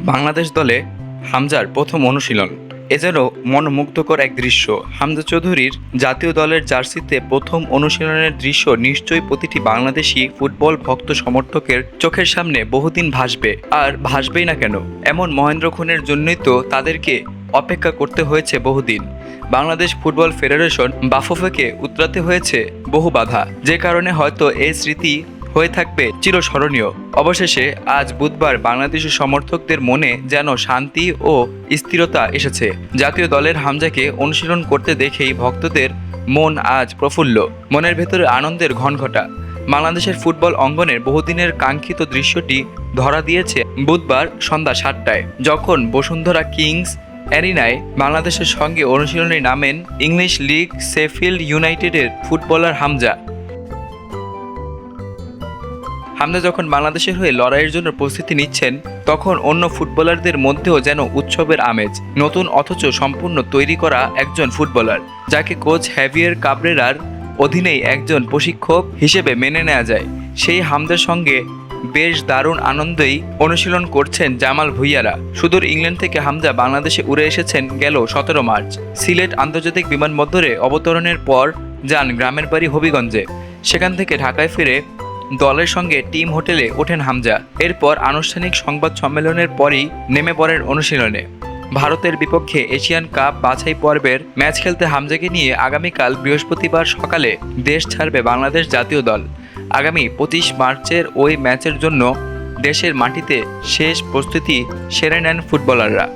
বাংলাদেশ দলে হামজার প্রথম অনুশীলন। এ যেন মনোমুগ্ধকর এক দৃশ্য। হামজা চৌধুরীর জাতীয় দলের জার্সিতে প্রথম অনুশীলনের দৃশ্য নিশ্চয়ই প্রতিটি বাংলাদেশি ফুটবল ভক্ত সমর্থকের চোখের সামনে বহুদিন ভাসবে। আর ভাসবেই না কেন, এমন মহেন্দ্র খুনের জন্যই তো তাদেরকে অপেক্ষা করতে হয়েছে বহুদিন। বাংলাদেশ ফুটবল ফেডারেশন বাফুফেকে উতরাতে হয়েছে বহু বাধা। যে কারণে হয়তো এই স্মৃতি হয়ে থাকবে চিরস্মরণীয়। অবশেষে আজ বুধবার বাংলাদেশের সমর্থকদের মনে যেন শান্তি ও স্থিরতা এসেছে। জাতীয় দলের হামজাকে অনুশীলন করতে দেখেই ভক্তদের মন আজ প্রফুল্ল। মনের ভেতরে আনন্দের ঘনঘটা। বাংলাদেশের ফুটবল অঙ্গনের বহুদিনের কাঙ্ক্ষিত দৃশ্যটি ধরা দিয়েছে বুধবার সন্ধ্যা সাতটায়, যখন বসুন্ধরা কিংস অ্যারিনায় বাংলাদেশের সঙ্গে অনুশীলনে নামেন ইংলিশ লিগ সেফিল্ড ইউনাইটেডের ফুটবলার হামজা। হামজা যখন বাংলাদেশের হয়ে লড়াইয়ের জন্য প্রস্তুতি নিচ্ছেন, তখন অন্য ফুটবলারদের মধ্যেও যেন উৎসবের আমেজ, নতুন অথচ সম্পূর্ণ তৈরি করা একজন ফুটবলার, যাকে কোচ হ্যাভিয়ার কাবরেরার অধীনেই একজন প্রশিক্ষক হিসেবে মেনে নেওয়া যায়। সেই হামজার সঙ্গে বেশ দারুণ আনন্দেই অনুশীলন করছেন জামাল ভুইয়ারা। সুদূর ইংল্যান্ড থেকে হামজা বাংলাদেশে উড়ে এসেছেন গেল সতেরো মার্চ। সিলেট আন্তর্জাতিক বিমানবন্দরে অবতরণের পর যান গ্রামের বাড়ি হবিগঞ্জে। সেখান থেকে ঢাকায় ফিরে দলের সঙ্গে টিম হোটেলে ওঠেন হামজা। এরপর আনুষ্ঠানিক সংবাদ সম্মেলনের পরই নেমে পড়েন অনুশীলনে। ভারতের বিপক্ষে এশিয়ান কাপ বাছাই পর্বের ম্যাচ খেলতে হামজাকে নিয়ে আগামীকাল বৃহস্পতিবার সকালে দেশ ছাড়বে বাংলাদেশ জাতীয় দল। আগামী পঁচিশ মার্চের ওই ম্যাচের জন্য দেশের মাটিতে শেষ প্রস্তুতি সেরে নেন ফুটবলাররা।